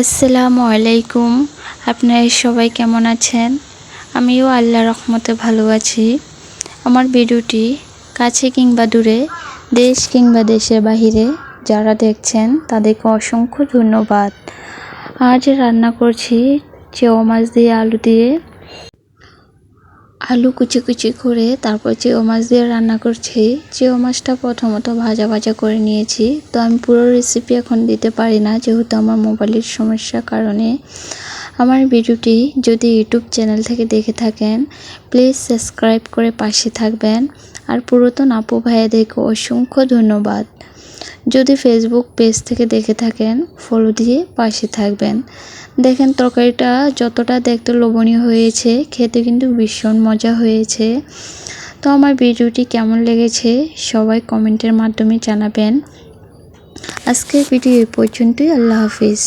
আসসালামু আলাইকুম। আপনারা সবাই কেমন আছেন? আমিও আল্লাহ রহমতে ভালো আছি। আমার ভিডিওটি কাছে কিংবা দূরে, দেশ কিংবা দেশের বাহিরে যারা দেখছেন, তাদেরকে অসংখ্য ধন্যবাদ। আজ রান্না করছি চেও মাছ দিয়ে আলু দিয়ে। আলু কুচি কুচি করে তারপর চেও মাছ দিয়ে রান্না করছি। চেও মাছটা প্রথমত ভাজা ভাজা করে নিয়েছি। তো আমি পুরো রেসিপি এখন দিতে পারি না, যেহেতু আমার মোবাইলের সমস্যার কারণে। আমার ভিডিওটি যদি ইউটিউব চ্যানেল থেকে দেখে থাকেন প্লিজ সাবস্ক্রাইব করে পাশে থাকবেন। আর পুরাতন আপু ভাইয়াদেরকে অসংখ্য ধন্যবাদ। যদি ফেসবুক পেজ থেকে দেখে থাকেন ফলো দিয়ে পাশে থাকবেন। দেখেন তরকারিটা যতটা দেখতে লোভনীয় হয়েছে, খেতে কিন্তু ভীষণ মজা হয়েছে। তো আমার ভিডিওটি কেমন লেগেছে, সবাই কমেন্টের মাধ্যমে জানাবেন। আজকের ভিডিও এই পর্যন্তই, আল্লাহ হাফিজ।